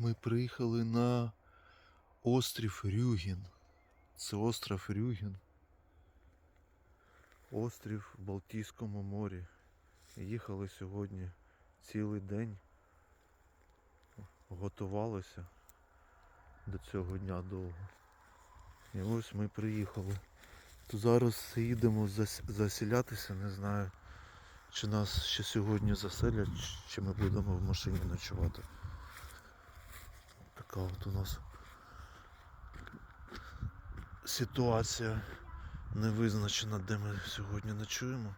Ми приїхали на острів Рюгін. Це остров Рюгін. Острів в Балтійському морі. Їхали сьогодні цілий день. Готувалися до цього дня довго. І ось ми приїхали. То зараз їдемо зас- заселятися, не знаю, чи нас ще сьогодні заселять, чи ми будемо в машині ночувати. Така от у нас ситуація невизначена, де ми сьогодні ночуємо.